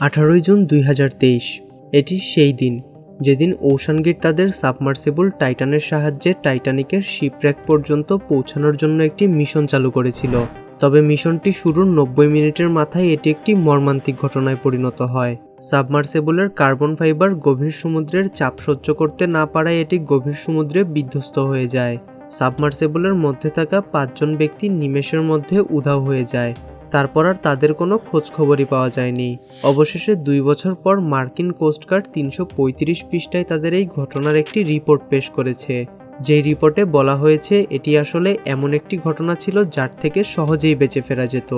আঠারোই জুন দুই হাজার তেইশ। এটি সেই দিন যেদিন ওশান গেট তাদের সাবমার্সিবল টাইটানের সাহায্যে টাইটানিকের শিপর্যাক পর্যন্ত পৌঁছানোর জন্য একটি মিশন চালু করেছিল। তবে মিশনটি শুরুর নব্বই মিনিটের মাথায় এটি একটি মর্মান্তিক ঘটনায় পরিণত হয়। সাবমার্সেবলের কার্বন ফাইবার গভীর সমুদ্রের চাপ সহ্য করতে না পারায় এটি গভীর সমুদ্রে বিধ্বস্ত হয়ে যায়। সাবমার্সেবলের মধ্যে থাকা পাঁচজন ব্যক্তি নিমেষের মধ্যে উধাও হয়ে যায়। তারপর আর তাদের কোনো খোঁজখবরই পাওয়া যায়নি। অবশেষে দুই বছর পর মার্কিন কোস্টগার্ড তিনশো পঁয়ত্রিশ পৃষ্ঠায় তাদের এই ঘটনার একটি রিপোর্ট পেশ করেছে। যেই রিপোর্টে বলা হয়েছে, এটি আসলে এমন একটি ঘটনা ছিল যার থেকে সহজেই বেঁচে ফেরা যেত।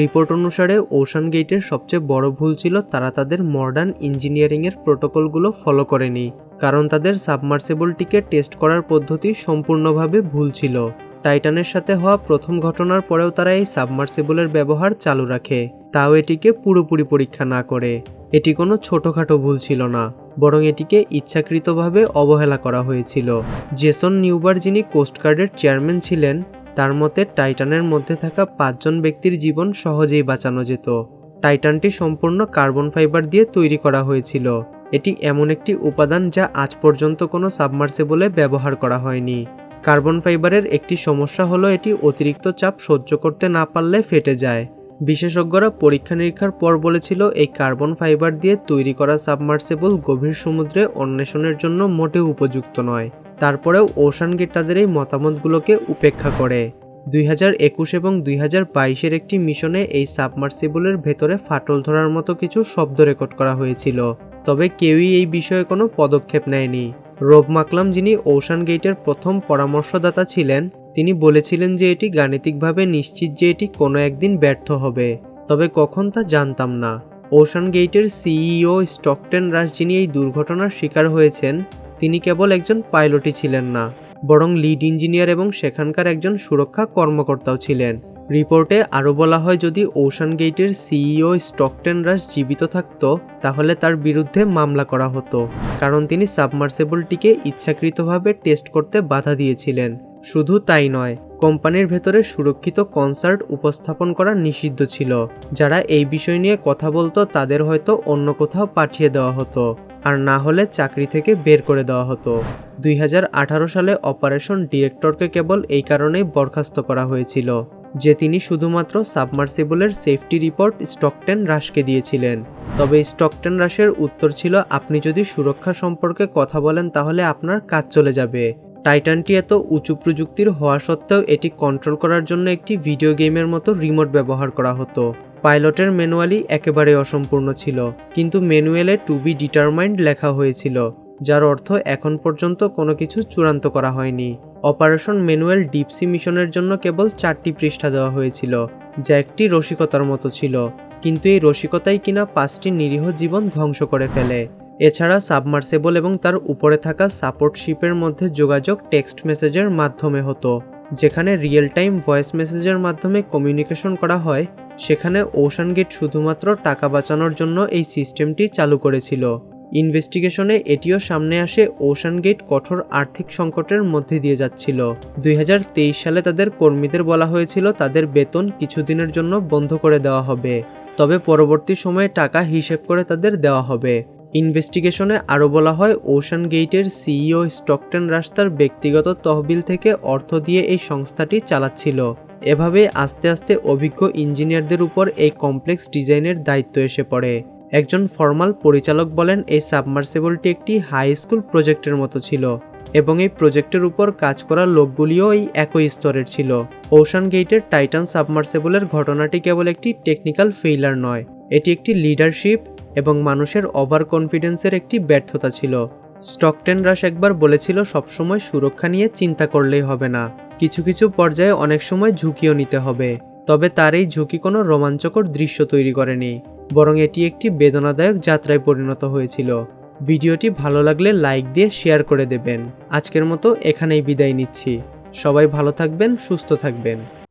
রিপোর্ট অনুসারে, ওশান গেটের সবচেয়ে বড় ভুল ছিল তারা তাদের মডার্ন ইঞ্জিনিয়ারিংয়ের প্রোটোকলগুলো ফলো করেনি, কারণ তাদের সাবমার্সিবলটিকে টেস্ট করার পদ্ধতি সম্পূর্ণভাবে ভুল ছিল। টাইটানের সাথে হওয়া প্রথম ঘটনার পরেও তারা এই সাবমার্সিবলের ব্যবহার চালু রাখে। তাও এটিকে পুরোপুরি পরীক্ষা না করে। এটি কোনো ছোটোখাটো ভুল ছিল না, বরং এটিকে ইচ্ছাকৃতভাবে অবহেলা করা হয়েছিল। জেসন নিউবার যিনি কোস্টগার্ডের চেয়ারম্যান ছিলেন, তার মতে টাইটানের মধ্যে থাকা পাঁচজন ব্যক্তির জীবন সহজেই বাঁচানো যেত। টাইটানটি সম্পূর্ণ কার্বন ফাইবার দিয়ে তৈরি করা হয়েছিল। এটি এমন একটি উপাদান যা আজ পর্যন্ত কোনো সাবমার্সিবলে ব্যবহার করা হয়নি। কার্বন ফাইবারের একটি সমস্যা হলো এটি অতিরিক্ত চাপ সহ্য করতে না পারলে ফেটে যায়। বিশেষজ্ঞরা পরীক্ষা নিরীক্ষার পর বলেছিল, এই কার্বন ফাইবার দিয়ে তৈরি করা সাবমার্সিবল গভীর সমুদ্রে অন্বেষণের জন্য মোটেও উপযুক্ত নয়। তারপরেও ওশান গেট তাদের এই মতামতগুলোকে উপেক্ষা করে। দুই হাজার একুশ এবং দুই হাজার বাইশের একটি মিশনে এই সাবমার্সিবলের ভেতরে ফাটল ধরার মতো কিছু শব্দ রেকর্ড করা হয়েছিল। তবে কেউই এই বিষয়ে কোনো পদক্ষেপ নেয়নি। রোব মাকলাম যিনি ওশান গেটের প্রথম পরামর্শদাতা ছিলেন, তিনি বলেছিলেন যে এটি গাণিতিকভাবে নিশ্চিত যে এটি কোনো একদিন ব্যর্থ হবে। তবে কখন তা জানতাম না। ওশান গেটের সিইও স্টকটেন রাস যিনি এই দুর্ঘটনার শিকার হয়েছেন, তিনি কেবল একজন পাইলটই ছিলেন না। বরং লিড ইঞ্জিনিয়ার এবং সেখানকার একজন সুরক্ষা কর্মকর্তাও ছিলেন। রিপোর্টে আরও বলা হয়, যদি ওশান গেটের সিইও স্টকটেন রাস জীবিত থাকত, তাহলে তার বিরুদ্ধে মামলা করা হতো, কারণ তিনি সাবমার্সেবলটিকে ইচ্ছাকৃতভাবে টেস্ট করতে বাধা দিয়েছিলেন। শুধু তাই নয়, কোম্পানির ভেতরে সুরক্ষিত কনসার্ট উপস্থাপন করা নিষিদ্ধ ছিল। যারা এই বিষয় নিয়ে কথা বলতো, তাদের হয়তো অন্য কোথাও পাঠিয়ে দেওয়া হতো। আর না হলে চাকরি থেকে বের করে দেওয়া হতো। দুই হাজার আঠারো সালে অপারেশন ডিরেক্টরকে কেবল এই কারণেই বরখাস্ত করা হয়েছিল যে তিনি শুধুমাত্র সাবমার্সিবলের সেফটি রিপোর্ট স্টকটেন রাশকে দিয়েছিলেন। তবে স্টকটেন রাশের উত্তর ছিল, আপনি যদি সুরক্ষা সম্পর্কে কথা বলেন তাহলে আপনার কাজ চলে যাবে। টাইটানটি এত উঁচু প্রযুক্তির হওয়া সত্ত্বেও এটি কন্ট্রোল করার জন্য একটি ভিডিও গেমের মতো রিমোট ব্যবহার করা হতো। পাইলটের ম্যানুয়ালি একেবারে অসম্পূর্ণ ছিল, কিন্তু ম্যানুয়ালে টু বি ডিটারমাইন্ড লেখা হয়েছিল, যার অর্থ এখন পর্যন্ত কোনো কিছু চূড়ান্ত করা হয়নি। অপারেশন ম্যানুয়াল ডিপসি মিশনের জন্য কেবল চারটি পৃষ্ঠা দেওয়া হয়েছিল, যা একটি রসিকতার মতো ছিল, কিন্তু এই রসিকতাই কিনা পাঁচটি নিরীহ জীবন ধ্বংস করে ফেলে। এছাড়া সাবমার্সেবল এবং তার উপরে থাকা সাপোর্ট শিপের মধ্যে যোগাযোগ টেক্সট মেসেজের মাধ্যমে হতো, যেখানে রিয়েল টাইম ভয়েস মেসেজের মাধ্যমে কমিউনিকেশন করা হয়। সেখানে ওশান গেট শুধুমাত্র টাকা বাঁচানোর জন্য এই সিস্টেমটি চালু করেছিল। ইনভেস্টিগেশনে এটিও সামনে আসে ওশান গেট কঠোর আর্থিক সংকটের মধ্যে দিয়ে যাচ্ছিল। দুই হাজার তেইশ সালে তাদের কর্মীদের বলা হয়েছিল, তাদের বেতন কিছুদিনের জন্য বন্ধ করে দেওয়া হবে। তবে পরবর্তী সময়ে টাকা হিসেব করে তাদের দেওয়া হবে। ইনভেস্টিগেশনে আরও বলা হয় ওশান গেইটের সিইও স্টকটন রাস্তার ব্যক্তিগত তহবিল থেকে অর্থ দিয়ে এই সংস্থাটি চালাচ্ছিল। এভাবে আস্তে আস্তে অভিজ্ঞ ইঞ্জিনিয়ারদের উপর এই কমপ্লেক্স ডিজাইনের দায়িত্ব এসে পড়ে। একজন ফর্মাল পরিচালক বলেন এই সাবমার্সেবলটি একটি হাই স্কুল প্রজেক্টের মতো ছিল এবং এই প্রজেক্টের উপর কাজ করা লোকগুলিও এই একই স্তরের ছিল। ওশান গেইটের টাইটান সাবমার্সেবলের ঘটনাটি কেবল একটি টেকনিক্যাল ফেইলার নয়, এটি একটি লিডারশিপ এবং মানুষের ওভার কনফিডেন্সের একটি ব্যর্থতা ছিল। স্টকটেন রাশ একবার বলেছিল, সবসময় সুরক্ষা নিয়ে চিন্তা করলেই হবে না। কিছু কিছু পর্যায়ে অনেক সময় ঝুঁকিও নিতে হবে। তবে তার এই ঝুঁকি কোনো রোমাঞ্চকর দৃশ্য তৈরি করেনি, বরং এটি একটি বেদনাদায়ক যাত্রায় পরিণত হয়েছিল। ভিডিওটি ভালো লাগলে লাইক দিয়ে শেয়ার করে দেবেন। আজকের মতো এখানেই বিদায় নিচ্ছি। সবাই ভালো থাকবেন, সুস্থ থাকবেন।